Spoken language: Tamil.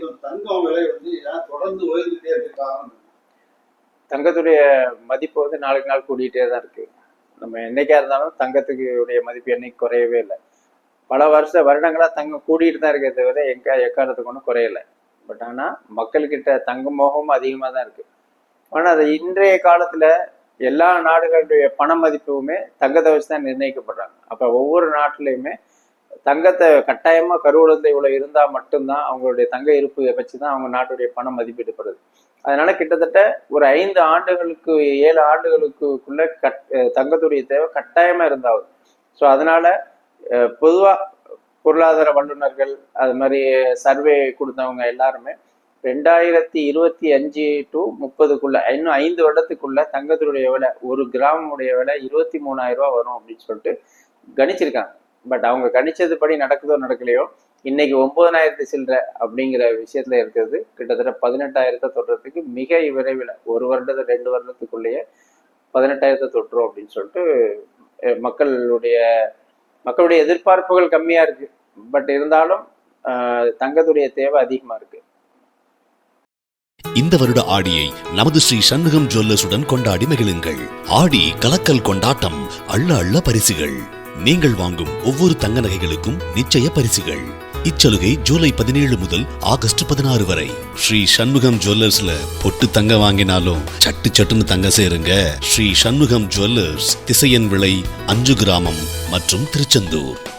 இப்போ தங்கம் விலை வந்து ஏன் தொடர்ந்து உயர்ந்துட்டே இருக்கு தங்கத்துடைய மதிப்பு வந்து நாளுக்கு நாள் கூடிக்கிட்டே தான் இருக்கு. நம்ம என்னைக்கா இருந்தாலும் தங்கத்துக்கு உடைய மதிப்பு என்னைக்கு குறையவே இல்லை. பல வருஷ வருடங்களாக தங்கம் கூடிட்டு தான் இருக்கே தவிர எங்க எக்காரத்துக்கு ஒன்றும் குறையலை. பட் ஆனால் மக்கள்கிட்ட தங்க மோகமும் அதிகமாக தான் இருக்கு. ஆனால் அது இன்றைய காலத்தில் எல்லா நாடுகளுடைய பண மதிப்புமே தங்கத்தை வச்சு தான் நிர்ணயிக்கப்படுறாங்க. அப்போ ஒவ்வொரு நாட்டிலையுமே தங்கத்தை கட்டாயமா கருவூலத்தில் இவ்வளவு இருந்தா மட்டும்தான் அவங்களுடைய தங்க இருப்பு வச்சு தான் அவங்க நாட்டுடைய பணம் மதிப்பிடப்படுது அதனால கிட்டத்தட்ட ஒரு ஐந்து ஆண்டுகளுக்கு ஏழு ஆண்டுகளுக்குள்ள கட் தங்கத்துடைய தேவை கட்டாயமா இருந்தாவது. ஸோ அதனால அஹ் பொதுவா பொருளாதார வல்லுநர்கள் அது மாதிரி சர்வே கொடுத்தவங்க எல்லாருமே ரெண்டாயிரத்தி இருபத்தி அஞ்சு டு முப்பதுக்குள்ள இன்னும் ஐந்து வருடத்துக்குள்ள தங்கத்தினுடைய விலை ஒரு கிராமுடைய விலை இருபத்தி மூணாயிரம் ரூபாய் வரும் அப்படின்னு சொல்லிட்டு கணிச்சிருக்காங்க. பட் அவங்க கணிச்சது படி நடக்குதோ நடக்கலையோ இன்னைக்கு ஒன்பதனாயிரத்து சில்லற அப்படிங்கிற விஷயத்துல இருக்கிறது. கிட்டத்தட்ட பதினெட்டாயிரத்தை தொடுறதுக்கு மிக விரைவில் ஒரு வருடத்து ரெண்டு வருடத்துக்குள்ளேயே பதினெட்டாயிரத்தை தொட்டுரும் அப்படின்னு சொல்லிட்டு மக்களுடைய மக்களுடைய எதிர்பார்ப்புகள் கம்மியா இருக்கு. பட் இருந்தாலும் தங்கத்துடைய தேவை அதிகமா இருக்கு. இந்த வருட ஆடியை நமது ஸ்ரீ சண்முகம் ஜுவல்லர்ஸுடன் கொண்டாடி மகிழுங்கள். ஆடி கலக்கல் கொண்டாட்டம் அள்ள அள்ள பரிசுகள். நீங்கள் வாங்கும் ஒவ்வொரு தங்க நகைகளுக்கும் நிச்சய பரிசுகள். இச்சலுகை ஜூலை பதினேழு முதல் ஆகஸ்ட் பதினாறு வரை. ஸ்ரீ சண்முகம் ஜுவல்லர்ஸ்ல பொட்டு தங்க வாங்கினாலும் சட்டு சட்டுன்னு தங்க சேருங்க. ஸ்ரீ சண்முகம் ஜுவல்லர்ஸ் திசையன் விளை அஞ்சு கிராமம் மற்றும் திருச்செந்தூர்.